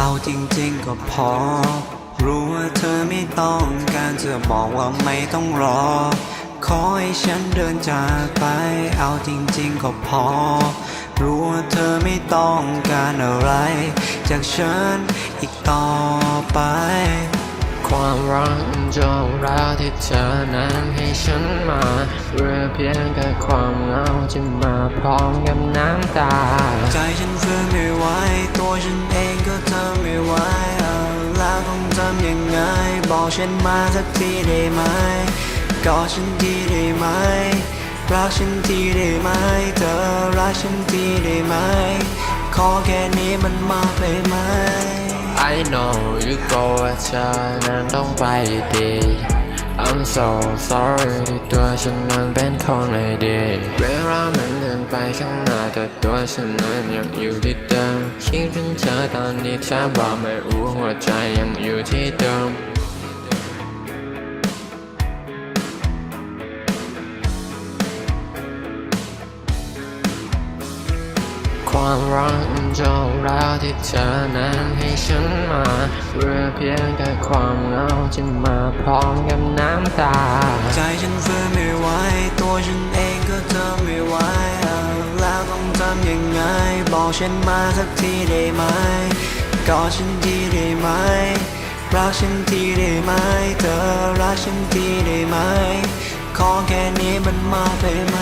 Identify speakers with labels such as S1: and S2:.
S1: เอาจริงๆก็พอ รู้ว่าเธอไม่ต้องการจะบอกว่าไม่ต้องรอ ขอให้ฉันเดินจากไป เอาจริงๆก็พอ รู้ว่าเธอไม่ต้องการอะไร จากฉันอีกต่อไป
S2: ความรักจงรักที่เธอนั้นให้ฉันมาเพื่อเพียงแค่ความเหงาที่มาพร้อมกับน้ำตา
S1: ใจฉันฟื้นไม่ไหวตัวฉันเอง ต้องทำยังไง บอกฉันมาสักทีได้ไหมกอดฉันทีได้ไหม รักฉันทีได้ไหม เธอรักฉันทีได้ไหม ขอแค่นี้มันมากไปไหม
S2: I know you go ว่าเธอนั้นต้องไปดี I'm so sorry ที่ตัวฉันนั้นเป็นคนไม่ดีเวลามันเดินไปข้างหน้าแต่ตัวฉันนั้นยังอยู่ที่เดิมคิดถึงเธอตอนนี้เธอบอกไม่รู้หัวใจยังอยู่ที่เดิม ความรักจงรักที่เธอนั้นให้ฉันมาเพื่อเพียงแค่ความเหงาที่มาพร้อมกับน้ำตา
S1: ใจฉันฟื้นไม่ไหวตัวฉันเองก็ทำไม่ไหวแล้วต้องทำยังไง บอกฉันมาสักทีได้ไหมกอดฉันทีได้ไหมรักฉันทีได้ไหมเธอรักฉันทีได้ไหมขอแค่นี้มันมากไปไหม